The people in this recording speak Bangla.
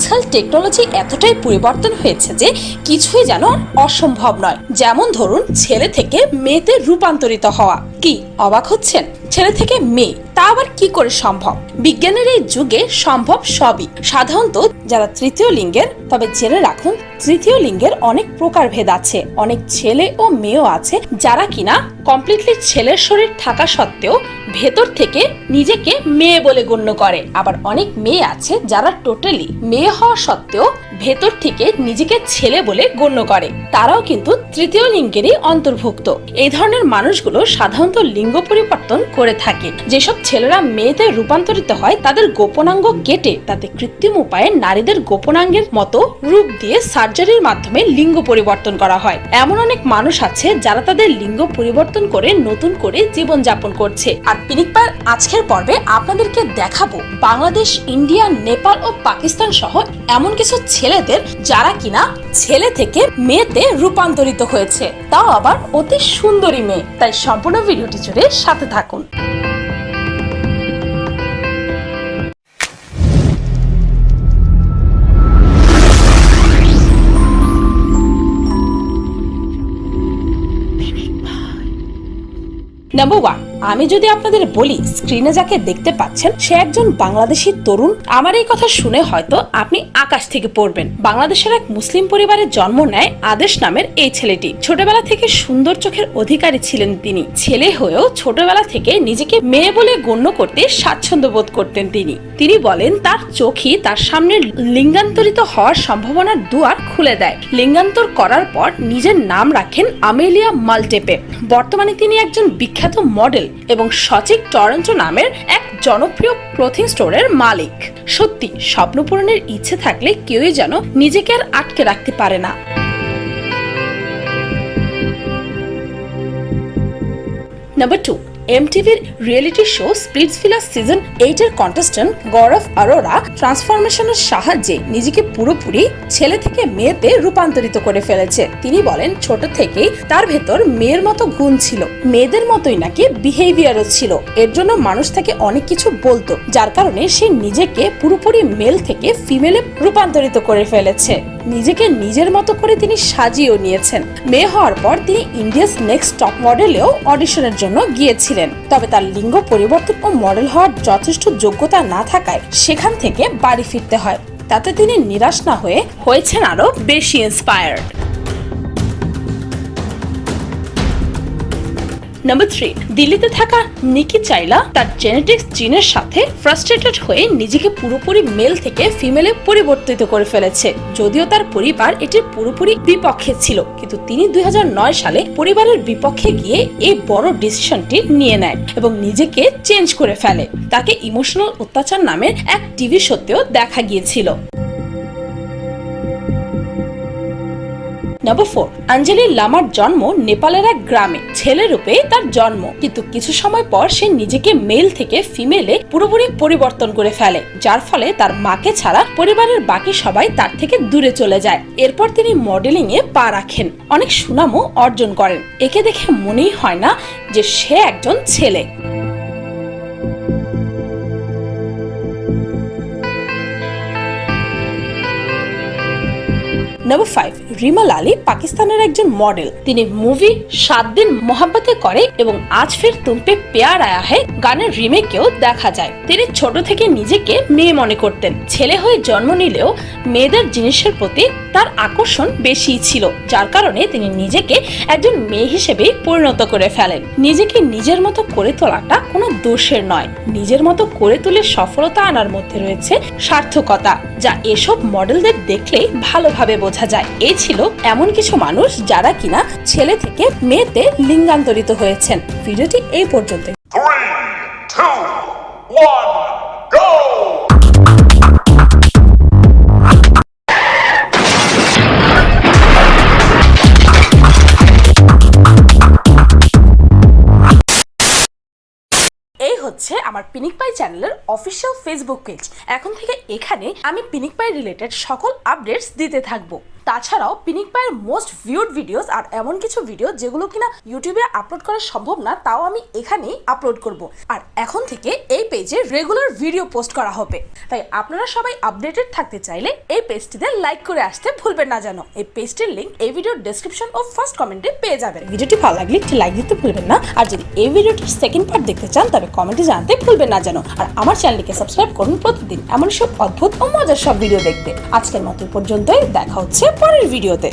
আজকাল টেকনোলজি এতটাই পরিবর্তন হয়েছে যে কিছুই যেন অসম্ভব নয়। যেমন ধরুন, ছেলে থেকে মেয়েতে রূপান্তরিত হওয়া। কি, অবাক হচ্ছেন? ছেলে থেকে মেয়ে। তা আবার কি করে সম্ভব? বিজ্ঞানের এই যুগে সম্ভব সবই। সাধারণত যারা তৃতীয় লিঙ্গের, তবে জেনে রাখুন, তৃতীয় লিঙ্গের অনেক প্রকারভেদ আছে। অনেক ছেলে ও মেয়েও আছে যারা কিনা কমপ্লিটলি ছেলের শরীর থাকা সত্ত্বেও ভেতর থেকে নিজেকে মেয়ে বলে গণ্য করে। আবার অনেক মেয়ে আছে যারা টোটালি মেয়ে হওয়া সত্ত্বেও ভেতর থেকে নিজেকে ছেলে বলে গণ্য করে। তারাও কিন্তু তৃতীয় লিঙ্গেরই অন্তর্ভুক্ত। এই ধরনের মানুষগুলো সাধারণত লিঙ্গ পরিবর্তন করে থাকে। যেসব ছেলেরা মেয়েতে রূপান্তরিত হয় তাদের গোপনাঙ্গ কেটে, তাতে কৃত্রিম উপায়ে নারীদের গোপনাঙ্গের মতো রূপ দিয়ে সার্জারির মাধ্যমে লিঙ্গ পরিবর্তন করা হয়। এমন অনেক মানুষ আছে যারা তাদের লিঙ্গ পরিবর্তন করে নতুন করে জীবন যাপন করছে। আর পিনিকপার আজকের পর্বে আপনাদেরকে দেখাবো বাংলাদেশ, ইন্ডিয়া, নেপাল ও পাকিস্তান সহ এমন কিছু ছেলেদের যারা কিনা ছেলে থেকে মেয়েতে রূপান্তরিত হয়েছে। তাও আবার অতি সুন্দরী মেয়ে। তাই সম্পূর্ণ ভিডিওটি জুড়ে সাথে থাকুন। নাম্বার ওয়ান আমি যদি আপনাদের বলি স্ক্রিনে যাকে দেখতে পাচ্ছেন, সে একজন বাংলাদেশি তরুণ। আমার এই কথা শুনে হয়তো আপনি আকাশ থেকে পড়বেন। বাংলাদেশের এক মুসলিম পরিবারে জন্ম নেয় আদেশ নামের এই ছেলেটি। ছোটবেলা থেকে সুন্দর চোখের অধিকারী ছিলেন তিনি। ছেলে হয়েও ছোটবেলা থেকে নিজেকে মেয়ে বলে গণ্য করতে স্বাচ্ছন্দ্য বোধ করতেন তিনি। তিনি বলেন, তার চোখই তার সামনে লিঙ্গান্তরিত হওয়ার সম্ভাবনার দুয়ার খুলে দেয়। লিঙ্গান্তর করার পর নিজের নাম রাখেন আমেলিয়া মালটেপে। বর্তমানে তিনি একজন বিখ্যাত মডেল এবং সচিক টরন্টো নামের এক জনপ্রিয় ক্লোথিং স্টোরের মালিক। সত্যি স্বপ্ন পূরণের ইচ্ছে থাকলে কেউই যেন নিজেকে আর আটকে রাখতে পারে না। Number two এমটিভির reality show Splitsvilla season eight এর কন্টেস্ট্যান্ট গৌরব আরোরা ট্রান্সফরমেশনের সাহায্যে নিজেকে পুরোপুরি ছেলে থেকে মেয়েতে রূপান্তরিত করে ফেলেছে। তিনি বলেন, ছোট থেকেই তার ভেতর মেয়ের মতো গুণ ছিল। মেয়েদের মতোই নাকি বিহেভিয়ারও ছিল। এর জন্য মানুষ তাকে অনেক কিছু বলতো, যার কারণে সে নিজেকে পুরোপুরি মেল থেকে ফিমেলে রূপান্তরিত করে ফেলেছে। নিজেকে নিজের মতো করে তিনি সাজিয়েও নিয়েছেন। মেয়ে হওয়ার পর তিনি ইন্ডিয়াস নেক্সট টপ মডেলেও অডিশনের জন্য গিয়েছিলেন। তবে তার লিঙ্গ পরিবর্তন ও মডেল হওয়ার যথেষ্ট যোগ্যতা না থাকায় সেখান থেকে বাড়ি ফিরতে হয়। তাতে তিনি নিরাশ না হয়ে হয়েছেন আরও বেশি ইন্সপায়ার্ড নাম্বার থ্রি দিল্লিতে থাকা নিকি চাইলা তার জেনেটিক্স জিনের সাথে ফ্রাস্ট্রেটেড হয়ে নিজেকে পুরোপুরি মেল থেকে ফিমেলে পরিবর্তিত করে ফেলেছে। যদিও তার পরিবার এটির পুরোপুরি বিপক্ষে ছিল, কিন্তু তিনি দুই নয় সালে পরিবারের বিপক্ষে গিয়ে এই বড় ডিসিশনটি নিয়ে নেয় এবং নিজেকে চেঞ্জ করে ফেলে। তাকে ইমোশনাল অত্যাচার নামের এক টিভি শোতেও দেখা গিয়েছিল। নম্বর ফোর আঞ্জলি লামার জন্ম নেপালের এক গ্রামে। ছেলে রূপে তার জন্ম। কিন্তু কিছু সময় পর সে নিজেকে মেল থেকে ফিমেলে পুরোপুরি পরিবর্তন করে ফেলে। যার ফলে তার মাকে ছাড়া পরিবারের বাকি সবাই তার থেকে দূরে চলে যায়। এরপর তিনি মডেলিং এ পা রাখেন। অনেক সুনামও অর্জন করেন। একে দেখে মনেই হয় না যে সে একজন ছেলে। নাম্বার ফাইভ রিমা লালি পাকিস্তানের একজন মডেল তিনি মুভি সাত দিন করে এবং আজ ফির তুমপে পেয়ার আয়া হে গানের রিমেকেও দেখা যায়। তিনি ছোট থেকে নিজেকে মেয়ে মনে করতেন। ছেলে হয়ে জন্ম নিলেও মেয়েদের জিনিসের প্রতি তার আকর্ষণ বেশি ছিল, যার কারণে তিনি নিজেকে একজন মেয়ে হিসেবেই পরিণত করে ফেলেন। নিজেকে নিজের মতো করে তোলাটা কোনো দোষের নয়। নিজের মতো করে তুলে সফলতা আনার মধ্যে রয়েছে সার্থকতা, যা এসব মডেলদের দেখলেই ভালোভাবে বোঝা যায়। এ ছিল এমন কিছু মানুষ যারা কিনা ছেলে থেকে মেয়েতে লিঙ্গান্তরিত হয়েছেন। ভিডিওটি এই পর্যন্ত Three, two, one, go! পাই চ্যানেলের অফিসিয়াল ফেসবুক পেজ এখন থেকে এখানে আমি পিনিক পাই রিলেটেড সকল আপডেটস দিতে থাকব। তাছাড়াও পিনিক পায়ের মোস্ট ভিউড ভিডিওস আর এমন কিছু ভিডিও যেগুলো কিনা ইউটিউবে আপলোড করা সম্ভব না, তাও আমি এখানেই আপলোড করব। আর এখন থেকে এই পেজে রেগুলার ভিডিও পোস্ট করা হবে। তাই আপনারা সবাই আপডেটেড থাকতে চাইলে এই পেজটিতে লাইক করে আসতে ভুলবেন না যেন। এই পেজটির লিংক এই ভিডিওর ডেসক্রিপশন ও ফার্স্ট কমেন্টে পেয়ে যাবেন। ভিডিওটি ভালো লাগলে একটি লাইক দিতে ভুলবেন না। আর যদি এই ভিডিওটির সেকেন্ড পার্ট দেখতে চান তবে কমেন্টে জানতে ভুলবেন না যেন। আর আমার চ্যানেলটিকে সাবস্ক্রাইব করুন প্রতিদিন এমন সব অদ্ভুত ও মজার সব ভিডিও দেখতে। আজকের মতো পর্যন্তই। দেখা হচ্ছে পরের ভিডিওতে।